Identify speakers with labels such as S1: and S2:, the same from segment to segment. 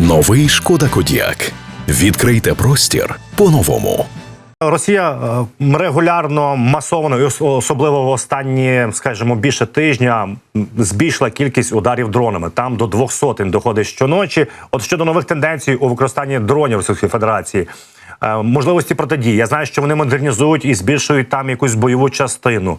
S1: Новий Шкода Кодіак. Відкрийте простір по-новому.
S2: Росія е, регулярно масово, і особливо в останні, скажімо, більше тижня збільшила кількість ударів дронами. Там до двох сотень доходить щоночі. От щодо нових тенденцій у використанні дронів Російської Федерації, е, можливості протидії. Я знаю, що вони модернізують і збільшують там якусь бойову частину.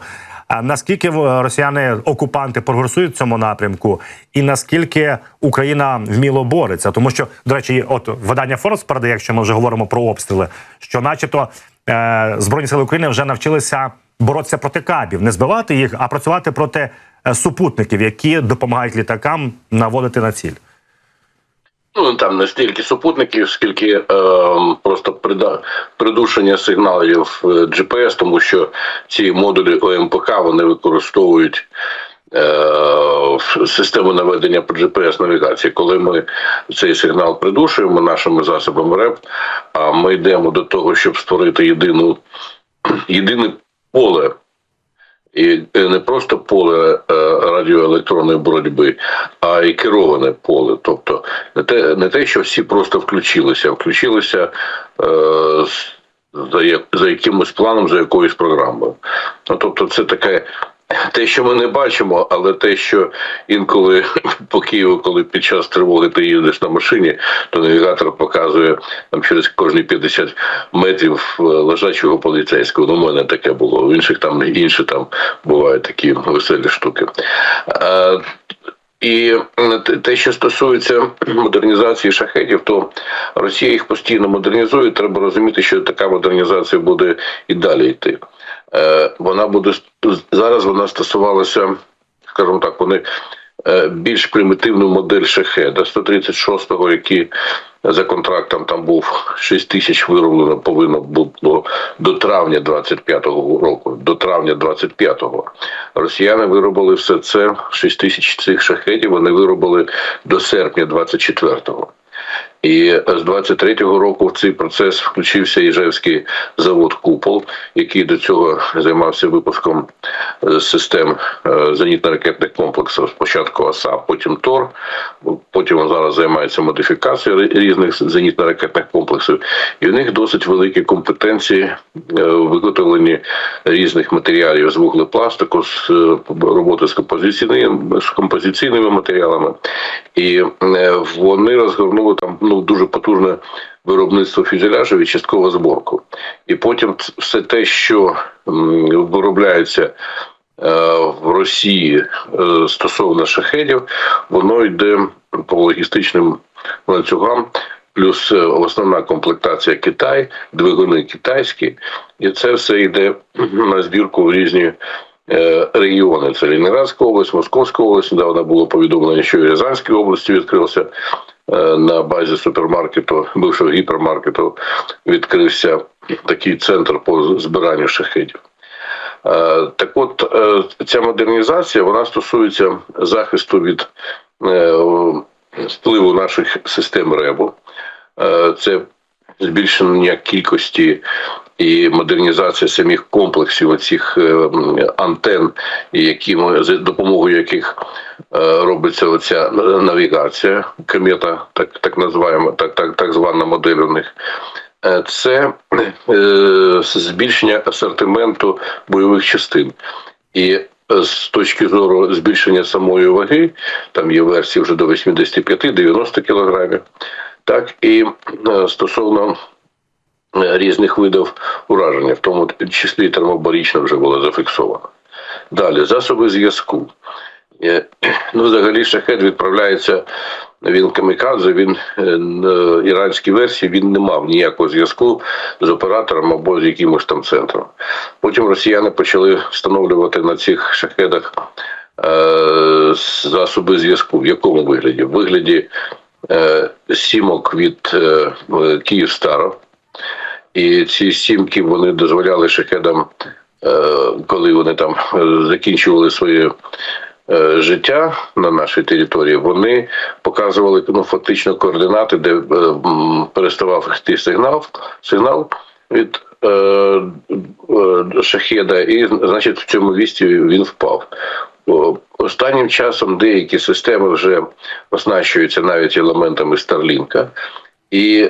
S2: А наскільки е, росіяни окупанти прогресують в цьому напрямку, і наскільки Україна вміло бореться? Тому що, до речі, от видання Форс передає, якщо ми вже говоримо про обстріли, що, начебто, е, збройні сили України вже навчилися боротися проти кабів, не збивати їх, а працювати проти е, супутників, які допомагають літакам наводити на ціль.
S3: Ну там не стільки супутників, скільки е, просто придушення сигналів е, GPS, тому що ці модулі ОМПК вони використовують е, систему наведення GPS навігації. Коли ми цей сигнал придушуємо нашими засобами РЕП, а ми йдемо до того, щоб створити єдину єдине поле і е, не просто поле е, радіоелектронної боротьби, а й кероване поле. Тобто не те, не те, що всі просто включилися, а включилися е, за, за якимось планом, за якоюсь програмою. Ну, тобто, це таке. Те, що ми не бачимо, але те, що інколи по Києву, коли під час тривоги ти їздиш на машині, то навігатор показує там через кожні 50 метрів е, лежачого поліцейського. Ну, у мене таке було. У інших там інші там бувають такі веселі штуки. Е, і те, що стосується модернізації шахетів, то Росія їх постійно модернізує. Треба розуміти, що така модернізація буде і далі йти. Е, Вона буде зараз. Вона стосувалася, скажімо так, вони е, більш примітивну модель шахеда 136-го, який за контрактом там був 6 тисяч вироблено, повинно було до травня 25-го року. До травня 25-го. Росіяни виробили все це 6 тисяч цих шахетів. Вони виробили до серпня 24-го. І з 23-го року в цей процес включився Іжевський завод Купол, який до цього займався випуском е, систем е, зенітно-ракетних комплексів. Спочатку ОСА, потім ТОР. Потім зараз займається модифікацією різних зенітно-ракетних комплексів. І в них досить великі компетенції е, в виготовленні різних матеріалів з вуглепластику, з роботи з композиційними, з композиційними матеріалами. І вони розгорнули там ну дуже потужне виробництво фюзеляжів і часткову зборку. І потім все те, що виробляється е, в Росії е, стосовно шахедів, воно йде по логістичним ланцюгам. Плюс е, основна комплектація Китай, двигуни китайські, і це все йде на збірку в різні регіони. Це Лінградська область, Московська область. Недавно було повідомлено, що і Рязанській області відкрився на базі супермаркету, бившого гіпермаркету, відкрився такий центр по збиранню шахедів. Е, Так от е, ця модернізація вона стосується захисту від е, впливу наших систем РЕБу. Е, Це збільшення кількості і модернізація самих комплексів оцих е, антен, які за допомогою яких е, робиться оця навігація, комета, так так називаємо, так, так, так звана модель у них. Е, Це е, збільшення асортименту бойових частин. І е, з точки зору збільшення самої ваги, там є версії вже до 85-90 кілограмів. Так і е, стосовно е, різних видів ураження, в тому числі термобарічно вже було зафіксовано. Далі засоби зв'язку. Е, Ну, взагалі, шахет відправляється. Він камікадзе, він е, іранській версії він не мав ніякого зв'язку з оператором або з якимось там центром. Потім росіяни почали встановлювати на цих шахедах е, засоби зв'язку. В якому вигляді? В вигляді е, сімок від е, Київстара. І ці сімки вони дозволяли шахедам, е, коли вони там е, закінчували своє е, життя на нашій території, вони показували ну, фактично координати, де переставав йти сигнал, сигнал від шахеда, і значить в цьому місці він впав. Останнім часом деякі системи вже оснащуються навіть елементами Старлінка, і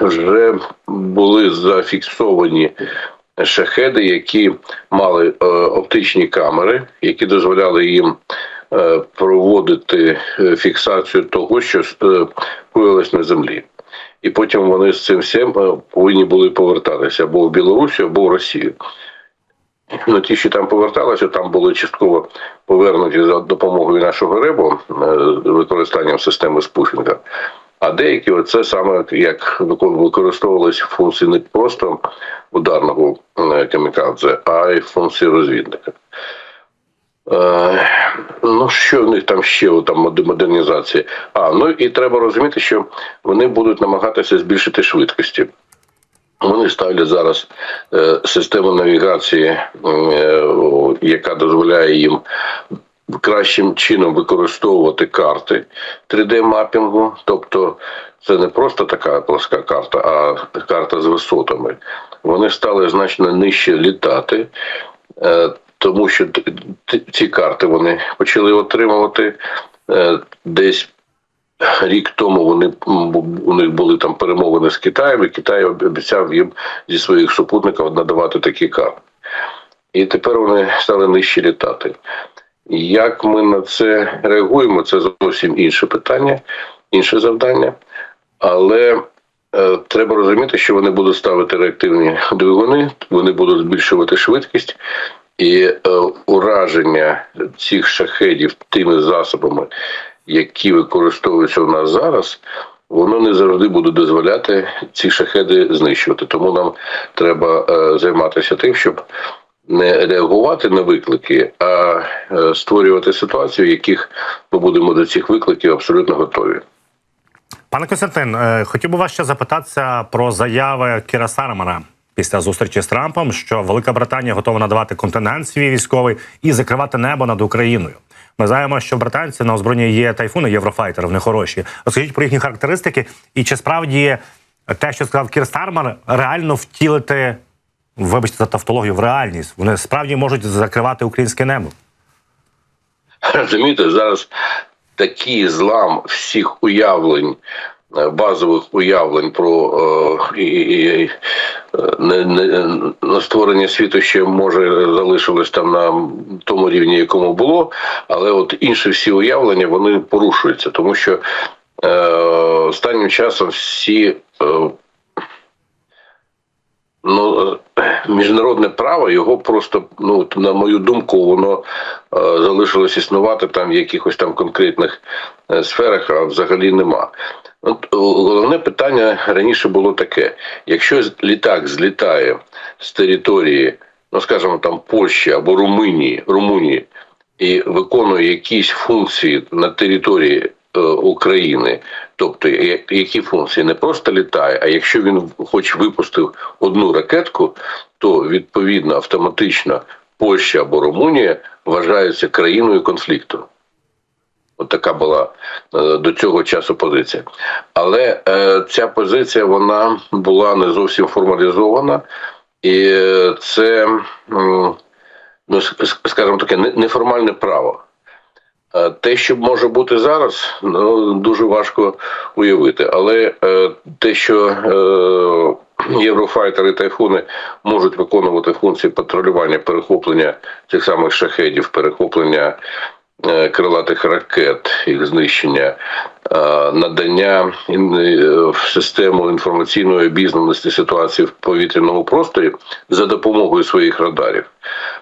S3: вже були зафіксовані шахеди, які мали е, оптичні камери, які дозволяли їм е, проводити е, фіксацію того, що е, коїлось на землі. І потім вони з цим всім е, повинні були повертатися або в Білорусі, або в Росію. Ну, ті, що там поверталися, там були частково повернуті за допомогою нашого ребу е, використанням системи спушінга. А деякі це саме як використовувалися функції не просто ударного е, камікадзе, а й функції розвідника. Е, ну, що в них там ще там модернізація? А, ну і треба розуміти, що вони будуть намагатися збільшити швидкості. Вони ставлять зараз е, систему навігації, е, яка дозволяє їм кращим чином використовувати карти 3D-мапінгу. Тобто це не просто така плоска карта, а карта з висотами. Вони стали значно нижче літати, е, тому що ці карти вони почали отримувати е, десь Рік тому вони у них були там перемовини з Китаєм, і Китай обіцяв їм зі своїх супутників надавати такі карти. І тепер вони стали нижче літати. Як ми на це реагуємо, це зовсім інше питання, інше завдання. Але е, треба розуміти, що вони будуть ставити реактивні двигуни, вони будуть збільшувати швидкість, і е, ураження цих шахедів тими засобами, які використовуються у нас зараз, воно не завжди буде дозволяти ці шахеди знищувати. Тому нам треба е, займатися тим, щоб не реагувати на виклики, а е, створювати ситуації, в яких ми будемо до цих викликів абсолютно готові.
S2: Пане Костянтин, е, хотів би вас ще запитатися про заяви Кіра Стармана після зустрічі з Трампом, що Велика Британія готова надавати континент свій військовий і закривати небо над Україною. Ми знаємо, що в британці на озброєнні є тайфуни, єврофайтери, вони хороші. Розкажіть про їхні характеристики, і чи справді те, що сказав Кір Старман, реально втілити, вибачте за тавтологію, в реальність. Вони справді можуть закривати українське небо.
S3: Розумієте, зараз такий злам всіх уявлень, е, базових уявлень про е, і, е, не, не, на створення світу ще може залишилось там на тому рівні, якому було, але от інші всі уявлення вони порушуються, тому що е, останнім часом всі. Е, Ну, е, міжнародне право його просто, ну на мою думку, воно е, залишилось існувати там в якихось там конкретних е, сферах, а взагалі нема. От, головне питання раніше було таке: якщо літак злітає з території, ну скажімо, там Польщі або Румунії, Румунії і виконує якісь функції на території України, тобто які функції не просто літає, а якщо він хоч випустив одну ракетку, то відповідно автоматично Польща або Румунія вважаються країною конфлікту. От така була е, до цього часу позиція. Але е, ця позиція вона була не зовсім формалізована, і е, це, ну, скажімо таке, неформальне право. Е, Те, що може бути зараз, ну дуже важко уявити. Але е, те, що е, єврофайтери тайфуни можуть виконувати функції патрулювання, перехоплення цих самих шахедів, перехоплення е, крилатих ракет, їх знищення, е, надання е, в систему інформаційної обізнаності ситуації в повітряному просторі за допомогою своїх радарів.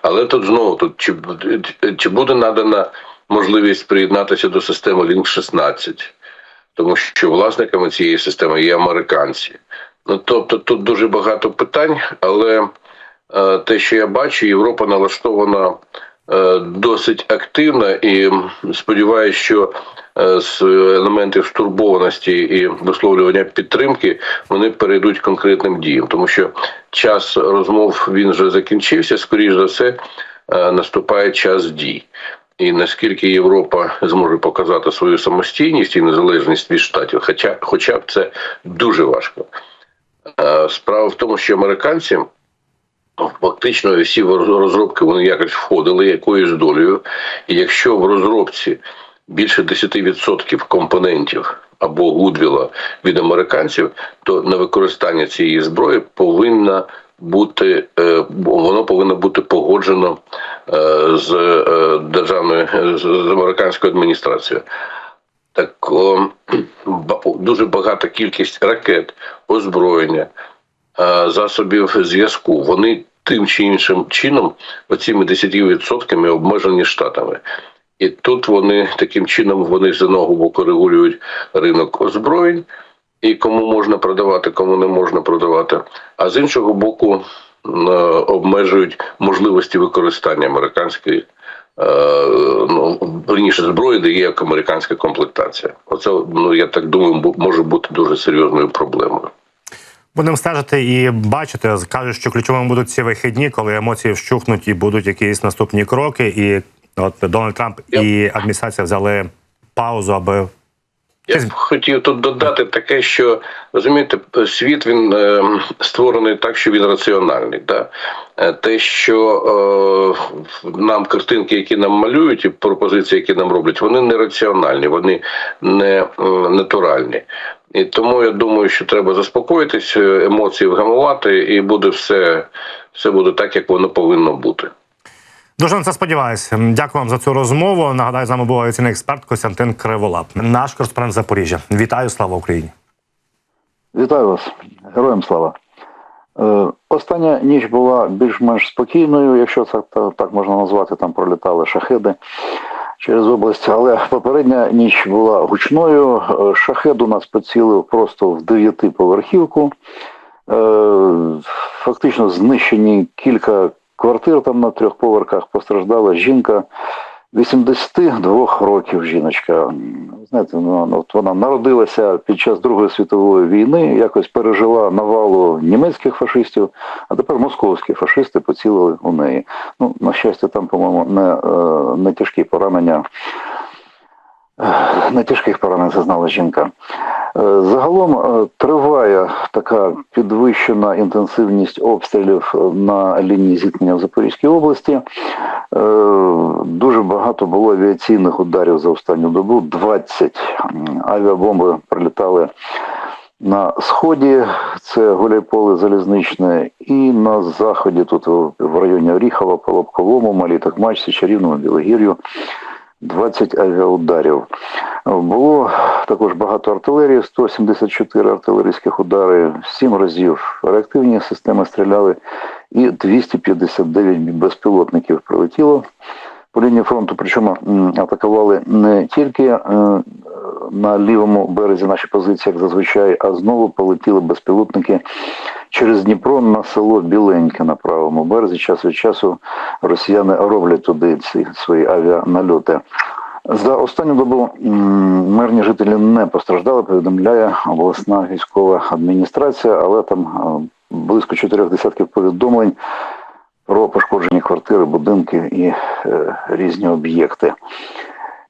S3: Але тут знову тут чи, чи буде надана можливість приєднатися до системи Link 16 тому що власниками цієї системи є американці. Ну тобто тут дуже багато питань, але е, те, що я бачу, Європа налаштована е, досить активно і сподіваюся, що е, з елементів стурбованості і висловлювання підтримки вони перейдуть конкретним діям, тому що час розмов він вже закінчився. Скоріш за все, е, наступає час дій. І наскільки Європа зможе показати свою самостійність і незалежність від штатів, хоча, хоча б це дуже важко. Е, Справа в тому, що американці Фактично всі розробки вони якось входили якоюсь долею. І якщо в розробці більше 10% компонентів або гудвіла від американців, то на використання цієї зброї повинна бути е, воно повинно бути погоджено е, з е, державною з американською адміністрацією. Так о, дуже багата кількість ракет, озброєння, засобів зв'язку. Вони тим чи іншим чином, оціми 10% обмежені штатами. І тут вони таким чином вони з одного боку регулюють ринок озброєнь, і кому можна продавати, кому не можна продавати. А з іншого боку, е, обмежують можливості використання американської е, ну, верніше зброї, де є як американська комплектація. Оце ну я так думаю, може бути дуже серйозною проблемою.
S2: Будемо стежити і бачити. Кажуть, що ключовими будуть ці вихідні, коли емоції вщухнуть і будуть якісь наступні кроки. І от Дональд Трамп і адміністрація взяли паузу, аби
S3: Я б хотів тут додати таке, що розумієте, світ він е, створений так, що він раціональний. Да? Е, Те, що е, нам картинки, які нам малюють, і пропозиції, які нам роблять, вони не раціональні, вони не е, натуральні. І тому я думаю, що треба заспокоїтись, е, емоції вгамувати, і буде все, все буде так, як воно повинно бути.
S2: Дуже на це сподіваюся. Дякую вам за цю розмову. Нагадаю, з нами був авіаційний експерт Костянтин Криволап, наш кореспондент Запоріжжя. Вітаю, слава Україні!
S4: Вітаю вас, героям слава. Е, остання ніч була більш-менш спокійною, якщо це та- так можна назвати, там пролітали шахеди через область. Але попередня ніч була гучною. Е, Шахед у нас поцілив просто в дев'ятиповерхівку. Е, фактично знищені кілька квартир там на трьох поверхах. Постраждала жінка 82 років жіночка. Знаєте, ну, от вона народилася під час Другої світової війни, якось пережила навалу німецьких фашистів, а тепер московські фашисти поцілили у неї. Ну, на щастя, там, по-моєму, не, е, не тяжкі поранення. Не тяжких поранень зазнала жінка. Е, Загалом е, триває така підвищена інтенсивність обстрілів е, на лінії зіткнення в Запорізькій області. Дуже багато було авіаційних ударів за останню добу. 20 авіабомби прилітали на сході, це Гуляйполе Залізничне, і на заході, тут в районі Оріхова, по Лобковому, Малій Токмачці, Чарівному, Білогір'ю. 20 авіаударів. Було також багато артилерії, 174 артилерійських удари, 7 разів реактивні системи стріляли, і 259 безпілотників прилетіло по лінії фронту. Причому атакували не тільки е, на лівому березі наші позиції, як зазвичай, а знову полетіли безпілотники через Дніпро на село Біленьке на правому березі. Час від часу росіяни роблять туди ці свої авіанальоти. За останню добу мирні жителі не постраждали, повідомляє обласна військова адміністрація, але там е, близько чотирьох десятків повідомлень про пошкоджені квартири, будинки і е, різні об'єкти.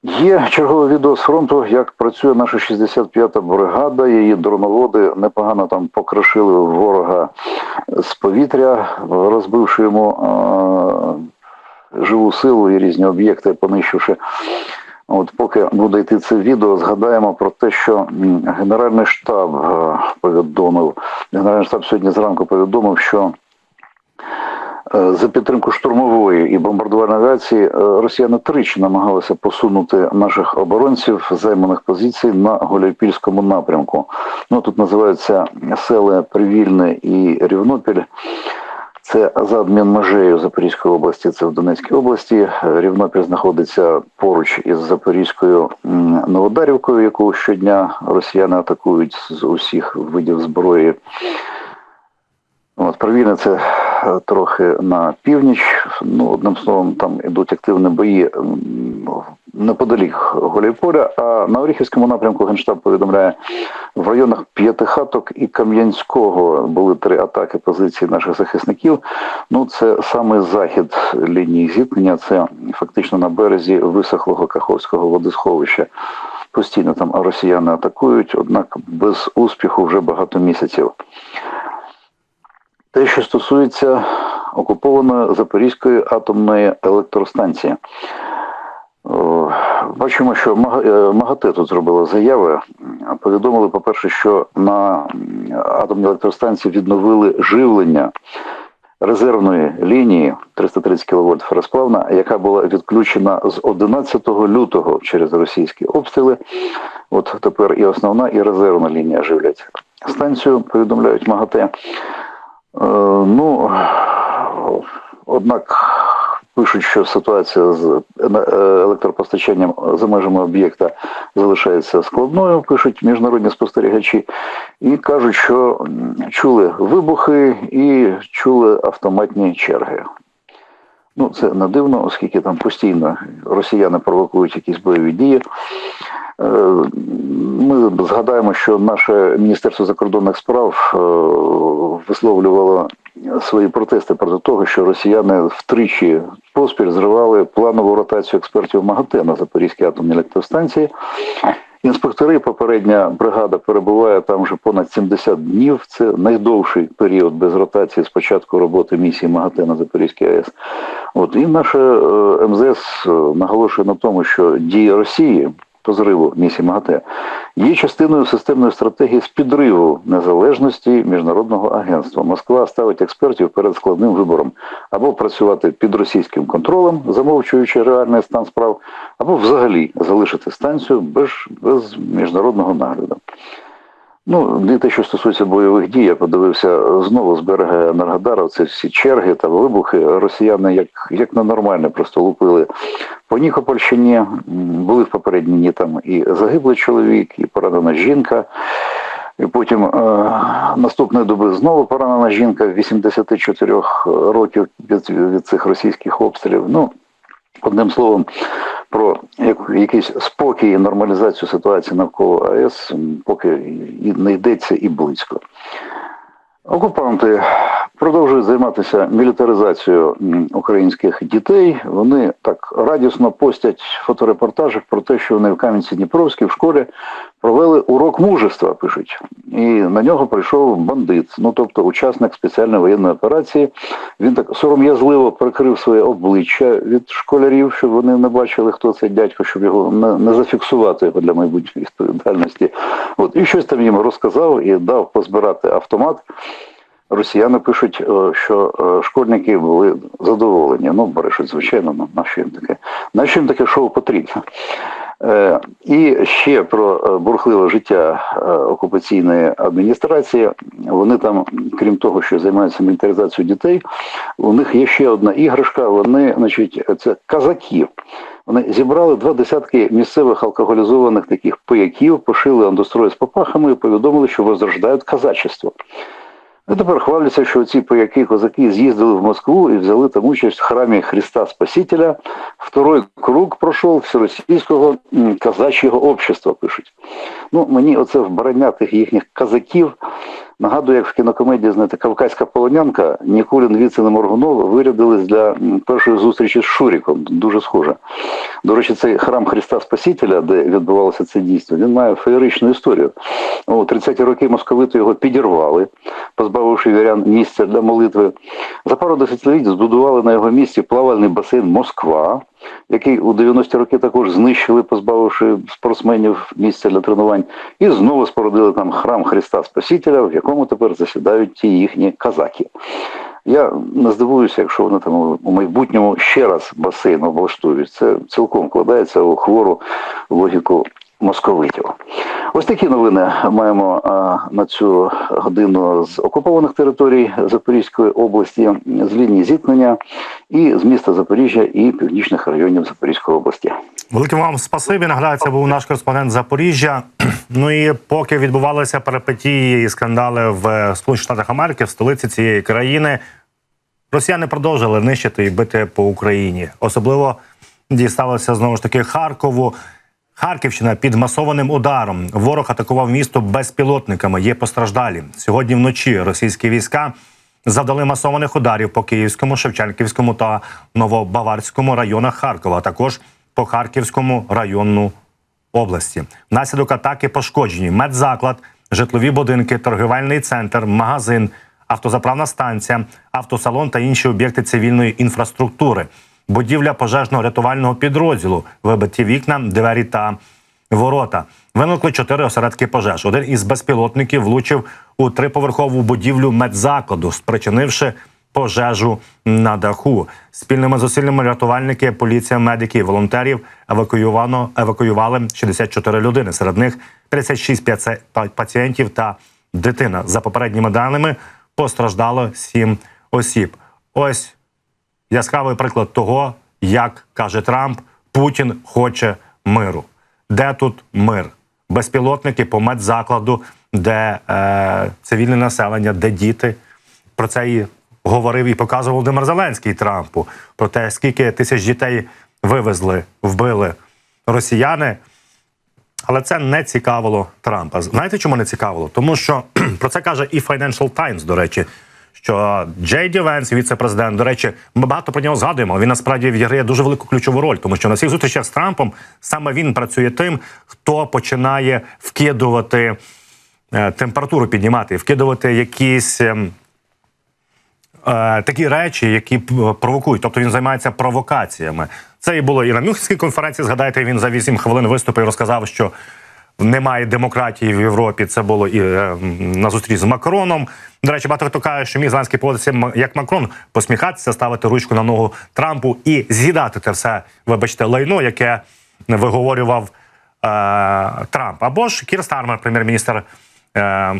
S4: Є чергове відео з фронту, як працює наша 65-та бригада. Її дроноводи непогано там покрошили ворога з повітря, розбивши йому е, живу силу і різні об'єкти, понищивши. От поки буде йти це відео, згадаємо про те, що Генеральний штаб е, повідомив. Генеральний штаб сьогодні зранку повідомив, що За підтримку штурмової і бомбардувальної авіації е, росіяни тричі намагалися посунути наших оборонців займаних позицій на Гуляйпільському напрямку. Ну тут називаються села Привільне і Рівнопіль. Це за адмінмежею Запорізької області, це в Донецькій області. Е, Рівнопіль знаходиться поруч із Запорізькою Новодарівкою, яку щодня росіяни атакують з усіх видів зброї. От, Привільне це е, трохи на північ. Ну, одним словом, там ідуть активні бої неподалік Голійполя, а на Оріхівському напрямку Генштаб повідомляє, в районах П'ятихаток і Кам'янського були три атаки позицій наших захисників. Ну, це саме захід лінії зіткнення, це фактично на березі висохлого Каховського водосховища. Постійно там росіяни атакують, однак без успіху вже багато місяців. Те, що стосується окупованої Запорізької атомної електростанції. Бачимо, що е, МАГАТЕ тут зробила заяви. Повідомили, по-перше, що на атомній електростанції відновили живлення резервної лінії 330 кВт феросплавна, яка була відключена з 11 лютого через російські обстріли. От тепер і основна, і резервна лінія живлять станцію, повідомляють МАГАТЕ. Е, ну, однак пишуть, що ситуація з е, електропостачанням за межами об'єкта залишається складною, пишуть міжнародні спостерігачі, і кажуть, що чули вибухи і чули автоматні черги. Ну, це не дивно, оскільки там постійно росіяни провокують якісь бойові дії. Ми згадаємо, що наше Міністерство закордонних справ е, висловлювало свої протести проти того, що росіяни втричі поспіль зривали планову ротацію експертів МАГАТЕ на Запорізькій атомній електростанції. Інспектори, попередня бригада перебуває там вже понад 70 днів. Це найдовший період без ротації з початку роботи місії МАГАТЕ на Запорізькій АЕС. От і наше е, МЗС е, наголошує на тому, що дії Росії по зриву місії МАГАТЕ є частиною системної стратегії з підриву незалежності міжнародного агентства. Москва ставить експертів перед складним вибором або працювати під російським контролем, замовчуючи реальний стан справ, або взагалі залишити станцію без, без міжнародного нагляду. Ну, те, що стосується бойових дій, я подивився знову з берега Енергодара, це всі черги та вибухи. Росіяни як, як ненормально просто лупили по Нікопольщині. Були в попередні дні там і загиблий чоловік, і поранена жінка. І потім е, наступної доби знову поранена жінка 84 років від, від цих російських обстрілів. Ну, Одним словом, про якийсь спокій і нормалізацію ситуації навколо АЕС поки і не йдеться і близько. Окупанти продовжують займатися мілітаризацією українських дітей. Вони так радісно постять фоторепортажі про те, що вони в Кам'янці-Дніпровській в школі провели урок мужества, пишуть. І на нього прийшов бандит, ну тобто учасник спеціальної воєнної операції. Він так сором'язливо прикрив своє обличчя від школярів, щоб вони не бачили, хто цей дядько, щоб його не, не зафіксувати його для майбутньої відповідальності. От і щось там їм розказав і дав позбирати автомат. Росіяни пишуть, е, що е, школьники були задоволені. Ну, брешуть, звичайно, ну, на що їм таке? На що їм таке шоу потрібно? Е, І ще про бурхливе життя окупаційної адміністрації. Вони там, крім того, що займаються мілітаризацією дітей, у них є ще одна іграшка. Вони, значить, це казаки. Вони зібрали два десятки місцевих алкоголізованих таких пияків, пошили андострої з попахами і повідомили, що возрождають казачество. І тепер хваляться, що ці пояки козаки з'їздили в Москву і взяли там участь в храмі Христа Спасителя. Второй круг пройшов всеросійського казачого общества, пишуть. Ну, мені оце вбрання тих їхніх казаків нагадує, як в кінокомедії, знаєте, Кавказька полонянка Нікулін, Віцин і Моргунов вирядились для першої зустрічі з Шуріком. Дуже схоже. До речі, цей храм Христа Спасителя, де відбувалося це дійство, він має феєричну історію. У 30-ті роки московити його підірвали, позбавивши вірян місця для молитви. За пару десятиліть збудували на його місці плавальний басейн Москва, який у 90-ті роки також знищили, позбавивши спортсменів місця для тренувань, і знову спорудили там храм Христа Спасителя, в якому тепер засідають ті їхні казаки. Я не здивуюся, якщо вони там у майбутньому ще раз басейн облаштують. Це цілком вкладається у хвору логіку московитів. Ось такі новини маємо на цю годину з окупованих територій Запорізької області, з лінії зіткнення і з міста Запоріжжя і північних районів Запорізької області.
S2: Велике вам спасибі. Нагадаю, це був наш кореспондент Запоріжжя. Ну і поки відбувалися перипетії і скандали в Сполучених Штатах Америки, в столиці цієї країни, росіяни продовжили нищити і бити по Україні. Особливо дісталося знову ж таки Харкову. Харківщина під масованим ударом. Ворог атакував місто безпілотниками. Є постраждалі. Сьогодні вночі російські війська завдали масованих ударів по Київському, Шевченківському та Новобаварському районах Харкова, а також по Харківському району області. Внаслідок атаки пошкоджені медзаклад, житлові будинки, торгівельний центр, магазин, автозаправна станція, автосалон та інші об'єкти цивільної інфраструктури, будівля пожежно-рятувального підрозділу, вибиті вікна, двері та ворота. Виникли чотири осередки пожеж. Один із безпілотників влучив у триповерхову будівлю медзакладу, спричинивши пожежу на даху. Спільними зусиллями рятувальники, поліція, медики і волонтерів евакуювано евакуювали 64 людини. Серед них 36 паці- па- пацієнтів та дитина. За попередніми даними постраждало 7 осіб. Ось яскравий приклад того, як каже Трамп, Путін хоче миру. Де тут мир? Безпілотники по медзакладу, де е, цивільне населення, де діти. Про це і говорив і показував Володимир Зеленський Трампу. Про те, скільки тисяч дітей вивезли, вбили росіяни. Але це не цікавило Трампа. Знаєте, чому не цікавило? Тому що про це каже і Financial Times, до речі. Що Джей Ді Венс, віце-президент, до речі, ми багато про нього згадуємо. Він насправді відіграє дуже велику ключову роль, тому що на всіх зустрічах з Трампом саме він працює тим, хто починає вкидувати е, температуру, піднімати, вкидувати якісь. ем, е, такі речі, які провокують. Тобто він займається провокаціями. Це і було і на Мюнхенській конференції. Згадайте, він за 8 хвилин виступив і розказав, що немає демократії в Європі. Це було і е, на зустріч з Макроном. До речі, багато хто каже, що міг Зеленський поводитися м- як Макрон, посміхатися, ставити ручку на ногу Трампу і з'їдати те все, вибачте, лайно, яке виговорював е, Трамп. Або ж Кір Стармер, прем'єр-міністр. Е,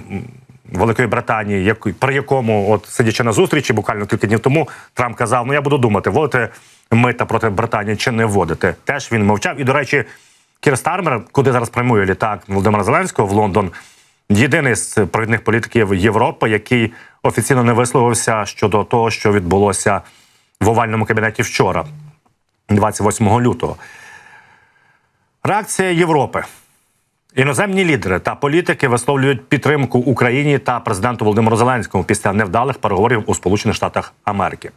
S2: Великої Британії, як, при якому, от сидячи на зустрічі, буквально кілька днів тому, Трамп казав: Ну я буду думати, вводити мита проти Британії чи не вводити. Теж він мовчав. І, до речі, Кір Стармер, куди зараз прямує літак Володимира Зеленського в Лондон, єдиний з провідних політиків Європи, який офіційно не висловився щодо того, що відбулося в овальному кабінеті вчора, 28 лютого. Реакція Європи. Іноземні лідери та політики висловлюють підтримку Україні та президенту Володимиру Зеленському після невдалих переговорів у Сполучених Штатах Америки.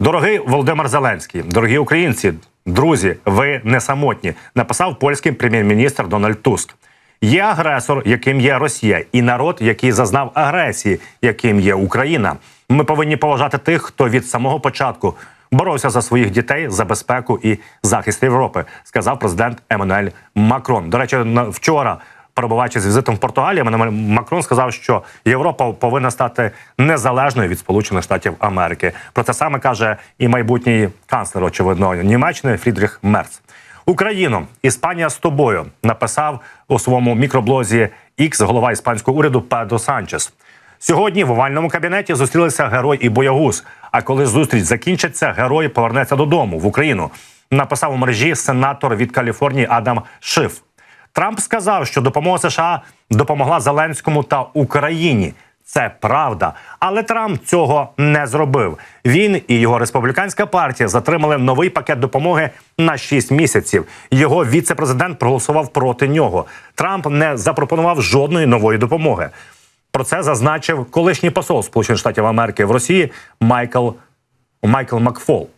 S2: Дорогий Володимир Зеленський, дорогі українці, друзі, ви не самотні. Написав польський прем'єр-міністр Дональд Туск. Є агресор, яким є Росія, і народ, який зазнав агресії, яким є Україна. Ми повинні поважати тих, хто від самого початку боровся за своїх дітей, за безпеку і захист Європи, сказав президент Еммануель Макрон. До речі, вчора. Перебуваючи з візитом в Португалії, Макрон сказав, що Європа повинна стати незалежною від Сполучених Штатів Америки. Про це саме каже і майбутній канцлер, очевидно, Німеччини Фрідріх Мерц. Україно, Іспанія з тобою написав у своєму мікроблозі X голова іспанського уряду Педро Санчес. Сьогодні в овальному кабінеті зустрілися герой і боягуз. А коли зустріч закінчиться, герой повернеться додому в Україну. Написав у мережі сенатор від Каліфорнії Адам Шиф. Трамп сказав, що допомога США допомогла Зеленському та Україні. Це правда, але Трамп цього не зробив. Він і його республіканська партія затримали новий пакет допомоги на 6 місяців. Його віце-президент проголосував проти нього. Трамп не запропонував жодної нової допомоги. Про це зазначив колишній посол Сполучених Штатів Америки в Росії Майкл Майкл Макфол.